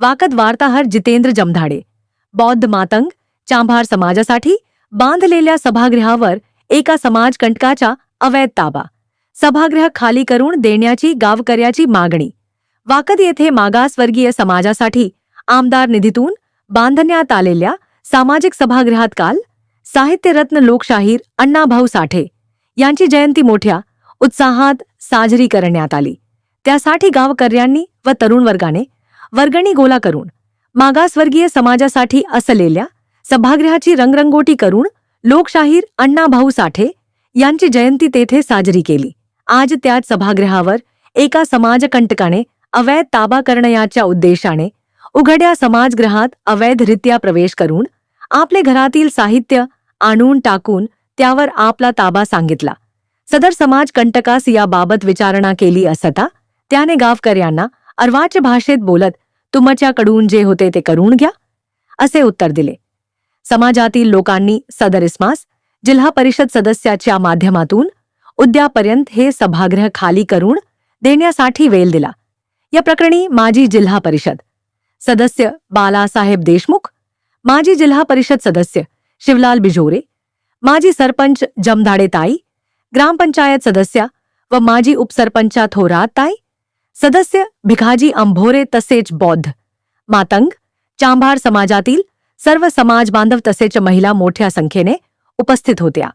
वाकद वार्ताहर जितेंद्र जमधाडे. बौद्ध मातंग चांभार समाजासाठी बांधलेल्या सभागृहावर एका समाजकंटकाचा अवैध ताबा. सभागृह खाली करून देण्याची गावकऱ्याची मागणी. वाकद येथे मागासवर्गीय समाजासाठी आमदार निधीतून बांधण्यात आलेल्या सामाजिक सभागृहात काल साहित्यरत्न लोकशाहीर अण्णाभाऊ साठे यांची जयंती मोठ्या उत्साहात साजरी करण्यात आली. त्यासाठी गावकऱ्यांनी व तरुण वर्गाने वर्गणी गोला करून मागासवर्गीय समाजासाठी असलेल्या सभागृहाची रंगरंगोटी करून लोकशाहीर अण्णाभाऊ साठे यांची जयंती तेथे साजरी केली. आज त्याच सभागृहावर एका समाजकंटकाने अवैध ताबा करण्याच्या उद्देशाने उघड्या समाजगृहात अवैधरित्या प्रवेश करून आपले घरातील साहित्य आणून टाकून त्यावर आपला ताबा सांगितला. सदर समाज कंटकास याबाबत विचारणा केली असता त्याने गावकऱ्यांना अर्वाच्य भाषेत बोलत तुमच्याकडून जे होते ते करून घ्या असे उत्तर दिले. समाजातील लोकांनी सदर इस्मास जिल्हा परिषद सदस्याच्या माध्यमातून उद्यापर्यंत हे सभागृह खाली करून देण्यासाठी वेल दिला. या प्रकरणी माजी जिल्हा परिषद सदस्य बालासाहेब देशमुख माजी जिल्हा परिषद सदस्य शिवलाल बिजोरे माजी सरपंच जमधाडे ताई ग्रामपंचायत सदस्या व माजी उपसरपंचा थोरात ताई सदस्य भिखाजी अंभोरे तसेच बौद्ध। मातंग चांभार समाजातील सर्व समाज बांधव तसेच महिला मोठ्या संख्येने उपस्थित होत्या।